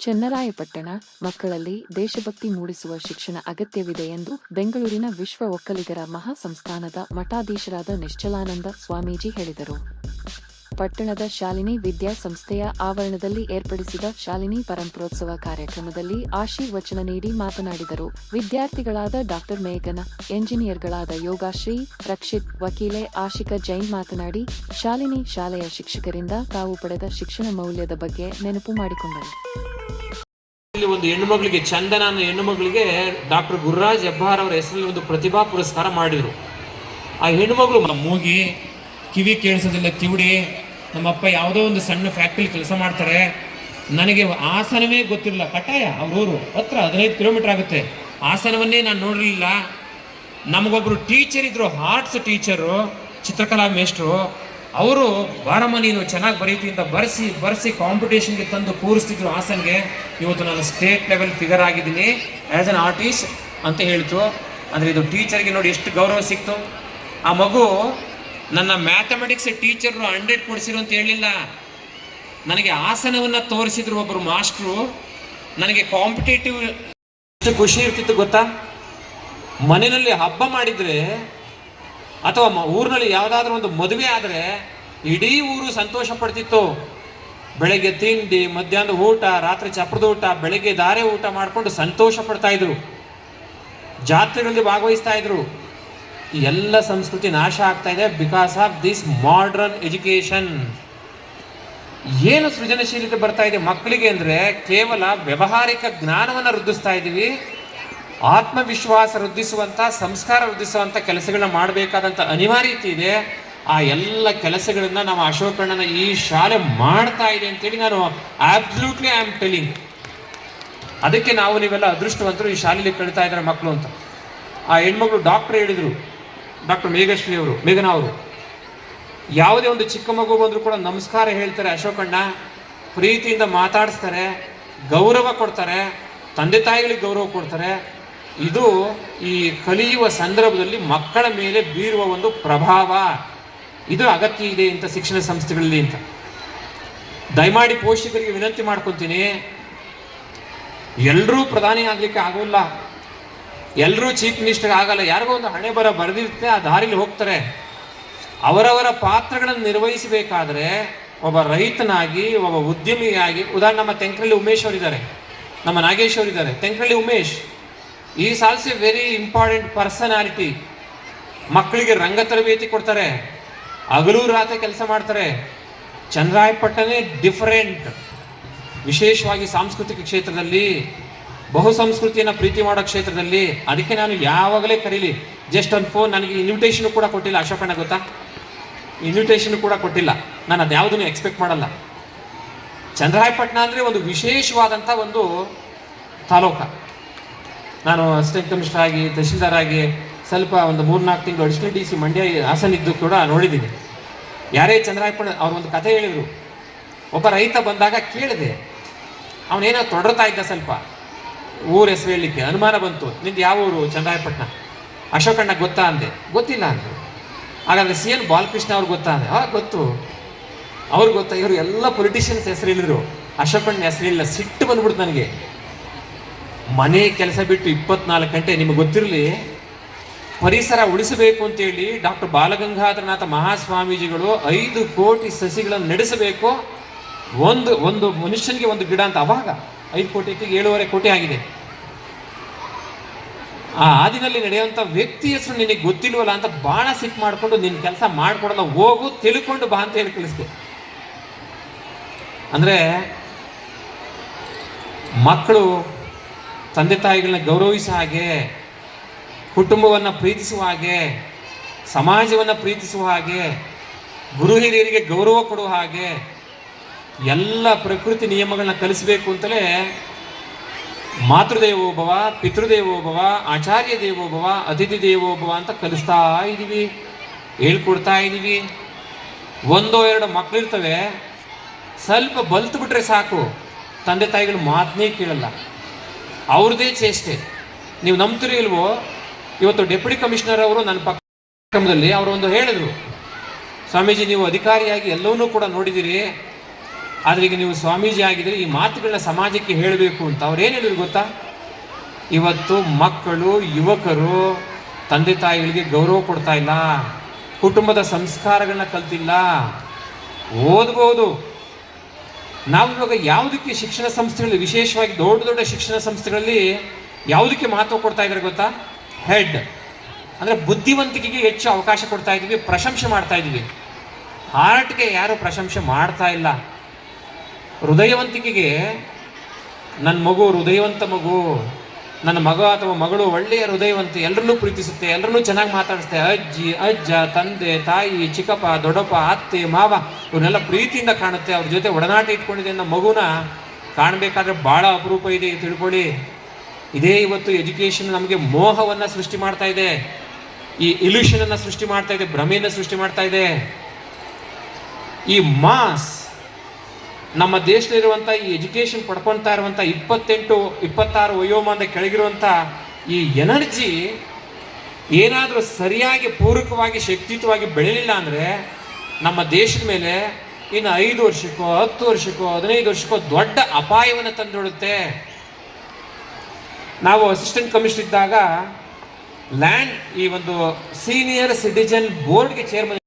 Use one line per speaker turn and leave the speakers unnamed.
ಚೆನ್ನರಾಯಪಟ್ಟಣ ಮಕ್ಕಳಲ್ಲಿ ದೇಶಭಕ್ತಿ ಮೂಡಿಸುವ ಶಿಕ್ಷಣ ಅಗತ್ಯವಿದೆ ಎಂದು ಬೆಂಗಳೂರಿನ ವಿಶ್ವ ಒಕ್ಕಲಿಗರ ಮಹಾಸಂಸ್ಥಾನದ ಮಠಾಧೀಶರಾದ ನಿಶ್ಚಲಾನಂದ ಸ್ವಾಮೀಜಿ ಹೇಳಿದರು. ಪಟ್ಟಣದ ಶಾಲಿನಿ ವಿದ್ಯಾಸಂಸ್ಥೆಯ ಆವರಣದಲ್ಲಿ ಏರ್ಪಡಿಸಿದ ಶಾಲಿನಿ ಪರಂಪರೋತ್ಸವ ಕಾರ್ಯಕ್ರಮದಲ್ಲಿ ಆಶೀರ್ವಚನ ನೀಡಿ ಮಾತನಾಡಿದರು. ವಿದ್ಯಾರ್ಥಿಗಳಾದ ಡಾಕ್ಟರ್ ಮೇಘನ ಎಂಜಿನಿಯರ್ಗಳಾದ ಯೋಗಾಶ್ರೀ ರಕ್ಷಿತ್ ವಕೀಲೆ ಆಶಿಕಾ ಜೈನ್ ಮಾತನಾಡಿ ಶಾಲಿನಿ ಶಾಲೆಯ ಶಿಕ್ಷಕರಿಂದ ತಾವು ಪಡೆದ ಶಿಕ್ಷಣ ಮೌಲ್ಯದ ಬಗ್ಗೆ ನೆನಪು ಮಾಡಿಕೊಂಡರು.
ಇಲ್ಲಿ ಒಂದು ಹೆಣ್ಣುಮಗಳಿಗೆ ಚಂದನ ಅನ್ನೋ ಹೆಣ್ಣುಮಗಳಿಗೆ ಡಾಕ್ಟರ್ ಗುರುರಾಜ್ ಹೆಬ್ಬಾರ್ ಅವರ ಹೆಸರಲ್ಲಿ ಒಂದು ಪ್ರತಿಭಾ ಪುರಸ್ಕಾರ ಮಾಡಿದರು. ಆ ಹೆಣ್ಣುಮಗಳು ಮಗಳು ಮೂಗಿ ಕಿವಿ ಕೇಳಿಸೋದಿಲ್ಲ, ಕಿವಿಡಿ. ನಮ್ಮಪ್ಪ ಯಾವುದೋ ಒಂದು ಸಣ್ಣ ಫ್ಯಾಕ್ಟ್ರಿಲಿ ಕೆಲಸ ಮಾಡ್ತಾರೆ. ನನಗೆ ಆಸನವೇ ಗೊತ್ತಿರಲಿಲ್ಲ ಕಟ್ಟಾಯ ಅವ್ರೂರು ಹತ್ರ ಹದಿನೈದು ಕಿಲೋಮೀಟರ್ ಆಗುತ್ತೆ. ಆಸನವನ್ನೇ ನಾನು ನೋಡಿರಲಿಲ್ಲ ನಮಗೊಬ್ಬರು ಟೀಚರ್ ಇದ್ದರು ಆರ್ಟ್ಸ್ ಟೀಚರು ಚಿತ್ರಕಲಾ ಮೇಷ್ಟ್ರು. ಅವರು, ಬಾರಮ್ಮ, ನೀನು ಚೆನ್ನಾಗಿ ಬರೀತಿ ಅಂತ ಬರೆಸಿ ಬರೆಸಿ ಕಾಂಪಿಟೇಷನ್ಗೆ ತಂದು ಕೂರಿಸ್ತಿದ್ರು ಹಾಸನ್ಗೆ. ಇವತ್ತು ನಾನು ಸ್ಟೇಟ್ ಲೆವೆಲ್ ಫಿಗರ್ ಆಗಿದ್ದೀನಿ ಆ್ಯಸ್ ಅನ್ ಆರ್ಟಿಸ್ಟ್ ಅಂತ ಹೇಳ್ತು. ಅಂದರೆ ಇದು ಟೀಚರ್ಗೆ ನೋಡಿ ಎಷ್ಟು ಗೌರವ ಸಿಕ್ತು. ಆ ಮಗು ನನ್ನ ಮ್ಯಾಥಮೆಟಿಕ್ಸ್ ಟೀಚರು ಹಂಡ್ರೆಡ್ ಕೊಡಿಸಿರು ಅಂತ ಹೇಳಿಲ್ಲ. ನನಗೆ ಆಸನವನ್ನು ತೋರಿಸಿದ್ರು ಒಬ್ಬರು ಮಾಸ್ಟ್ರು ನನಗೆ ಕಾಂಪಿಟೇಟಿವ್ ಎಷ್ಟು ಖುಷಿ ಇರ್ತಿತ್ತು ಗೊತ್ತಾ? ಮನೆಯಲ್ಲಿ ಹಬ್ಬ ಮಾಡಿದ್ರೆ ಅಥವಾ ಊರಿನಲ್ಲಿ ಯಾವುದಾದ್ರೂ ಒಂದು ಮದುವೆ ಆದರೆ ಇಡೀ ಊರು ಸಂತೋಷ ಪಡ್ತಿತ್ತು. ಬೆಳಗ್ಗೆ ತಿಂಡಿ ಮಧ್ಯಾಹ್ನದ ಊಟ, ರಾತ್ರಿ ಚಪ್ರದ ಊಟ, ಬೆಳಗ್ಗೆ ದಾರೆ ಊಟ ಮಾಡಿಕೊಂಡು ಸಂತೋಷ ಪಡ್ತಾ ಇದ್ರು. ಜಾತ್ರೆಗಳಲ್ಲಿ ಭಾಗವಹಿಸ್ತಾ ಇದ್ರು. ಈ ಎಲ್ಲ ಸಂಸ್ಕೃತಿ ನಾಶ ಆಗ್ತಾ ಇದೆ because of this modern education ಏನು ಸೃಜನಶೀಲತೆ ಬರ್ತಾ ಇದೆ ಮಕ್ಕಳಿಗೆ ಅಂದರೆ ಕೇವಲ ವ್ಯವಹಾರಿಕ ಜ್ಞಾನವನ್ನು ವೃದ್ಧಿಸ್ತಾ ಇದ್ದೀವಿ ಆತ್ಮವಿಶ್ವಾಸ ವೃದ್ಧಿಸುವಂಥ ಸಂಸ್ಕಾರ ವೃದ್ಧಿಸುವಂಥ ಕೆಲಸಗಳನ್ನ ಮಾಡಬೇಕಾದಂಥ ಅನಿವಾರ್ಯತೆ ಇದೆ. ಆ ಎಲ್ಲ ಕೆಲಸಗಳನ್ನು ನಾವು ಅಶೋಕಣ್ಣನ ಈ ಶಾಲೆ ಮಾಡ್ತಾ ಇದೆ ಅಂತೇಳಿ ನಾನು ಆಬ್ಸಲ್ಯೂಟ್ಲಿ ಐ ಆಮ್ ಟೆಲಿಂಗ್ ಅದಕ್ಕೆ ನಾವು ನೀವೆಲ್ಲ ಅದೃಷ್ಟವಂತರು ಈ ಶಾಲೆಯಲ್ಲಿ ಕಲಿತಾ ಇದ್ದಾರೆ ಮಕ್ಕಳು ಅಂತ. ಆ ಹೆಣ್ಮಗಳು ಡಾಕ್ಟ್ರ್ ಹೇಳಿದರು ಡಾಕ್ಟರ್ ಮೇಘಶ್ರೀ ಅವರು, ಮೇಘನ ಅವರು. ಯಾವುದೇ ಒಂದು ಚಿಕ್ಕ ಮಗು ಬಂದರೂ ಕೂಡ ನಮಸ್ಕಾರ ಹೇಳ್ತಾರೆ ಅಶೋಕಣ್ಣ. ಪ್ರೀತಿಯಿಂದ ಮಾತಾಡಿಸ್ತಾರೆ, ಗೌರವ ಕೊಡ್ತಾರೆ, ತಂದೆ ತಾಯಿಗಳಿಗೆ ಗೌರವ ಕೊಡ್ತಾರೆ. ಇದು ಈ ಕಲಿಯುವ ಸಂದರ್ಭದಲ್ಲಿ ಮಕ್ಕಳ ಮೇಲೆ ಬೀರುವ ಒಂದು ಪ್ರಭಾವ. ಇದು ಅಗತ್ಯ ಇದೆ ಅಂತ ಶಿಕ್ಷಣ ಸಂಸ್ಥೆಗಳಲ್ಲಿ ಅಂತ. ದಯಮಾಡಿ ಪೋಷಕರಿಗೆ ವಿನಂತಿ ಮಾಡ್ಕೊತೀನಿ. ಎಲ್ಲರೂ ಪ್ರಧಾನಿ ಆಗಲಿಕ್ಕೆ ಆಗೋಲ್ಲ. ಎಲ್ಲರೂ ಚೀಫ್ ಮಿನಿಸ್ಟರ್ ಆಗಲ್ಲ, ಯಾರಿಗೋ ಒಂದು ಹಣೆ ಬರ ಬರೆದಿರುತ್ತೆ, ಆ ದಾರಿಲಿ ಹೋಗ್ತಾರೆ. ಅವರವರ ಪಾತ್ರಗಳನ್ನು ನಿರ್ವಹಿಸಬೇಕಾದ್ರೆ ಒಬ್ಬ ರೈತನಾಗಿ, ಒಬ್ಬ ಉದ್ಯಮಿಯಾಗಿ, ಉದಾಹರಣೆ ನಮ್ಮ ತೆಂಕರಳ್ಳಿ ಉಮೇಶ್ ಅವರಿದ್ದಾರೆ, ನಮ್ಮ ನಾಗೇಶ್ ಅವರಿದ್ದಾರೆ. ತೆಂಕರಳ್ಳಿ ಉಮೇಶ್ ಈ ಸಾಲ್ಸ್ ಎ ವೆರಿ ಇಂಪಾರ್ಟೆಂಟ್ ಪರ್ಸನಾಲಿಟಿ ಮಕ್ಕಳಿಗೆ ರಂಗ ತರಬೇತಿ ಕೊಡ್ತಾರೆ, ಹಗಲು ರಾತ್ರಿ ಕೆಲಸ ಮಾಡ್ತಾರೆ. ಚಂದ್ರಾಯಪಟ್ಟನೇ ಡಿಫರೆಂಟ್ ವಿಶೇಷವಾಗಿ ಸಾಂಸ್ಕೃತಿಕ ಕ್ಷೇತ್ರದಲ್ಲಿ ಬಹು ಸಂಸ್ಕೃತಿಯನ್ನು ಪ್ರೀತಿ ಮಾಡೋ ಕ್ಷೇತ್ರದಲ್ಲಿ ಅದಕ್ಕೆ ನಾನು ಯಾವಾಗಲೇ ಕರೀಲಿ ಜಸ್ಟ್ ಒಂದು ಫೋನ್ ನನಗೆ ಇನ್ವಿಟೇಷನ್ ಕೂಡ ಕೊಟ್ಟಿಲ್ಲ. ಅಶೋಕಣ್ಣ ಗೊತ್ತಾ? ಇನ್ವಿಟೇಷನ್ ಕೂಡ ಕೊಟ್ಟಿಲ್ಲ. ನಾನು ಅದು ಯಾವುದನ್ನು ಎಕ್ಸ್ಪೆಕ್ಟ್ ಮಾಡಲ್ಲ. ಚಂದ್ರಾಯಪಟ್ಟಣ ಅಂದರೆ ಒಂದು ವಿಶೇಷವಾದಂಥ ಒಂದು ತಾಲೂಕ. ನಾನು ಅಸಿಸ್ಟೆಂಟ್ ಕಮಿಷನರ್ ಆಗಿ, ತಹಶೀಲ್ದಾರ್ ಆಗಿ ಸ್ವಲ್ಪ ಒಂದು ಮೂರ್ನಾಲ್ಕು ತಿಂಗಳು additional D C Mandya Hassan ಇದ್ದು ಕೂಡ ನೋಡಿದ್ದೀನಿ. ಯಾರೇ ಚಂದ್ರಾಯಪಟ್ಟಣ, ಅವ್ರು ಒಂದು ಕಥೆ ಹೇಳಿದರು. ಒಬ್ಬ ರೈತ ಬಂದಾಗ ಕೇಳಿದೆ, ಅವನೇನೋ ತೊಡರ್ತಾ ಇದ್ದ ಸ್ವಲ್ಪ. ಊರ ಹೆಸರು ಹೇಳಲಿಕ್ಕೆ ಅನುಮಾನ ಬಂತು. ನಿಂದು ಯಾವ ಊರು? ಚಂದ್ರಾಯಪಟ್ಟಣ. ಅಶೋಕಣ್ಣ ಗೊತ್ತಾ ಅಂದೆ. ಗೊತ್ತಿಲ್ಲ ಅಂದರು. ಹಾಗಾದ್ರೆ ಸಿ ಎನ್ ಬಾಲಕೃಷ್ಣ ಅವ್ರು ಗೊತ್ತಾ ಅಂದೆ. ಆ, ಗೊತ್ತು. ಅವ್ರಿಗೆ ಗೊತ್ತಾ? ಇವರು ಎಲ್ಲ ಪೊಲಿಟಿಷಿಯನ್ಸ್ ಹೆಸರು ಅಶೋಕಣ್ಣ ಹೆಸರು ಇಲ್ಲ ಸಿಟ್ಟು ಬಂದ್ಬಿಡ್ತು ನನಗೆ. ಮನೆ ಕೆಲಸ ಬಿಟ್ಟು ಇಪ್ಪತ್ನಾಲ್ಕು ಗಂಟೆ, ನಿಮಗೆ ಗೊತ್ತಿರಲಿ? ಪರಿಸರ ಉಳಿಸಬೇಕು ಅಂತೇಳಿ ಡಾಕ್ಟರ್ ಬಾಲಗಂಗಾಧರನಾಥ ಮಹಾಸ್ವಾಮೀಜಿಗಳು ಐದು ಕೋಟಿ ಸಸಿಗಳನ್ನು ನಡೆಸಬೇಕು. ಒಂದು ಒಂದು ಮನುಷ್ಯನಿಗೆ ಒಂದು ಗಿಡ ಅಂತ ಅವಾಗ. ಐದು ಕೋಟಿಗೆ ಏಳುವರೆ ಕೋಟಿ ಆಗಿದೆ. ಆ ಹಾದಿನಲ್ಲಿ ನಡೆಯುವಂಥ ವ್ಯಕ್ತಿ ಹೆಸರು ನಿನಗೆ ಗೊತ್ತಿಲ್ವಲ್ಲ ಅಂತ ಬಾಣ ಸಿಟ್ಟು ಮಾಡಿಕೊಂಡು ನಿನ್ನ ಕೆಲಸ ಮಾಡಿಕೊಡಲ್ಲ, ಹೋಗು, ತಿಳ್ಕೊಂಡು ಬಾ ಅಂತ ಹೇಳಿ ಕಳಿಸ್ದೆ. ಅಂದರೆ ಮಕ್ಕಳು ತಂದೆ ತಾಯಿಗಳನ್ನ ಗೌರವಿಸುವ ಹಾಗೆ, ಕುಟುಂಬವನ್ನು ಪ್ರೀತಿಸುವ ಹಾಗೆ, ಸಮಾಜವನ್ನು ಪ್ರೀತಿಸುವ ಹಾಗೆ, ಗುರು ಹಿರಿಯರಿಗೆ ಗೌರವ ಕೊಡುವ ಹಾಗೆ ಎಲ್ಲ ಪ್ರಕೃತಿ ನಿಯಮಗಳನ್ನ ಕಲಿಸಬೇಕು ಅಂತಲೇ ಮಾತೃದೇವೋಭವ ಪಿತೃದೇವೋಭವ ಆಚಾರ್ಯ ದೇವೋಭವ ಅತಿಥಿ ದೇವೋಭವ ಅಂತ ಕಲಿಸ್ತಾ ಇದ್ದೀವಿ ಹೇಳ್ಕೊಡ್ತಾ ಇದ್ದೀವಿ ಒಂದೋ ಎರಡು ಮಕ್ಕಳಿರ್ತವೆ ಸ್ವಲ್ಪ ಬಲ್ತು ಬಿಟ್ರೆ ಸಾಕು. ತಂದೆ ತಾಯಿಗಳು ಮಾತನ್ನೇ ಕೇಳಲ್ಲ. ಅವ್ರದ್ದೇ ಚೇಷ್ಟೆ. ನೀವು ನಂಬ್ತೀರಿ ಇಲ್ವೋ, ಇವತ್ತು ಡೆಪ್ಯೂಟಿ ಕಮಿಷನರ್ ಅವರು ನನ್ನ ಪಕ್ಕ ಕ್ರಮದಲ್ಲಿ ಅವರು ಒಂದು ಹೇಳಿದ್ರು. ಸ್ವಾಮೀಜಿ, ನೀವು ಅಧಿಕಾರಿಯಾಗಿ ಎಲ್ಲವನ್ನೂ ಕೂಡ ನೋಡಿದ್ದೀರಿ. ಆದ್ರೆ ಈಗ ನೀವು ಸ್ವಾಮೀಜಿ ಆಗಿದ್ರೆ ಈ ಮಾತುಗಳನ್ನ ಸಮಾಜಕ್ಕೆ ಹೇಳಬೇಕು ಅಂತ ಅವ್ರೇನು ಏನು ಹೇಳಿದ್ರು ಗೊತ್ತಾ? ಇವತ್ತು ಮಕ್ಕಳು, ಯುವಕರು, ತಂದೆ ತಾಯಿಗಳಿಗೆ ಗೌರವ ಕೊಡ್ತಾ ಇಲ್ಲ, ಕುಟುಂಬದ ಸಂಸ್ಕಾರಗಳನ್ನ ಕಲ್ತಿಲ್ಲ, ಓದ್ಬೋದು. ನಾವು ಇವಾಗ ಯಾವುದಕ್ಕೆ ಶಿಕ್ಷಣ ಸಂಸ್ಥೆಗಳಲ್ಲಿ, ವಿಶೇಷವಾಗಿ ದೊಡ್ಡ ದೊಡ್ಡ ಶಿಕ್ಷಣ ಸಂಸ್ಥೆಗಳಲ್ಲಿ ಯಾವುದಕ್ಕೆ ಮಹತ್ವ ಕೊಡ್ತಾ ಇದ್ದಾರೆ ಗೊತ್ತಾ? ಹೆಡ್ ಅಂದರೆ ಬುದ್ಧಿವಂತಿಕೆಗೆ ಹೆಚ್ಚು ಅವಕಾಶ ಕೊಡ್ತಾ ಇದ್ದೀವಿ, ಪ್ರಶಂಸೆ ಮಾಡ್ತಾ ಇದ್ದೀವಿ. ಹಾರ್ಟ್ಗೆ ಯಾರು ಪ್ರಶಂಸೆ ಮಾಡ್ತಾ ಇಲ್ಲ. ಹೃದಯವಂತಿಕೆಗೆ ನನ್ನ ಮಗು ಹೃದಯವಂತ ಮಗು, ನನ್ನ ಮಗ ಅಥವಾ ಮಗಳು ಒಳ್ಳೆಯ ಹೃದಯವಂತ ಎಲ್ಲರನ್ನೂ ಪ್ರೀತಿಸುತ್ತೆ ಎಲ್ಲರನ್ನೂ ಚೆನ್ನಾಗಿ ಮಾತಾಡಿಸುತ್ತೆ ಅಜ್ಜಿ, ಅಜ್ಜ, ತಂದೆ, ತಾಯಿ, ಚಿಕ್ಕಪ್ಪ, ದೊಡ್ಡಪ್ಪ, ಅತ್ತೆ, ಮಾವ, ಇವನ್ನೆಲ್ಲ ಪ್ರೀತಿಯಿಂದ ಕಾಣುತ್ತೆ. ಅವ್ರ ಜೊತೆ ಒಡನಾಟ ಇಟ್ಕೊಂಡಿದೆ ಅನ್ನೋ ಮಗುನ ಕಾಣಬೇಕಾದ್ರೆ ಭಾಳ ಅಪರೂಪ ಇದೆ ತಿಳ್ಕೊಳ್ಳಿ. ಇದೇ ಇವತ್ತು ಎಜುಕೇಶನ್ ನಮಗೆ ಮೋಹವನ್ನು ಸೃಷ್ಟಿ ಮಾಡ್ತಾ ಇದೆ. ಈ ಇಲ್ಯೂಷನನ್ನು ಸೃಷ್ಟಿ ಮಾಡ್ತಾ ಇದೆ, ಭ್ರಮೆಯನ್ನು ಸೃಷ್ಟಿ ಮಾಡ್ತಾ ಇದೆ. ಈ ಮಾಸ್ ನಮ್ಮ ದೇಶದಲ್ಲಿರುವಂಥ ಈ ಎಜುಕೇಶನ್ ಪಡ್ಕೊಳ್ತಾ ಇರುವಂಥ ಇಪ್ಪತ್ತೆಂಟು, ಇಪ್ಪತ್ತಾರು ವಯೋಮಾನದ ಕೆಳಗಿರುವಂಥ ಈ ಎನರ್ಜಿ ಏನಾದರೂ ಸರಿಯಾಗಿ ಪೂರಕವಾಗಿ ಶಕ್ತಿಯುತವಾಗಿ ಬೆಳೆಯಲಿಲ್ಲ ಅಂದರೆ ನಮ್ಮ ದೇಶದ ಮೇಲೆ ಇನ್ನು ಐದು ವರ್ಷಕ್ಕೋ, ಹತ್ತು ವರ್ಷಕ್ಕೋ, ಹದಿನೈದು ವರ್ಷಕ್ಕೋ ದೊಡ್ಡ ಅಪಾಯವನ್ನು ತಂದೊಡುತ್ತೆ ನಾವು ಅಸಿಸ್ಟೆಂಟ್ ಕಮಿಷನರ್ ಇದ್ದಾಗ ಲ್ಯಾಂಡ್ ಈ ಒಂದು ಸೀನಿಯರ್ ಸಿಟಿಜನ್ ಬೋರ್ಡ್ಗೆ ಚೇರ್ಮನ್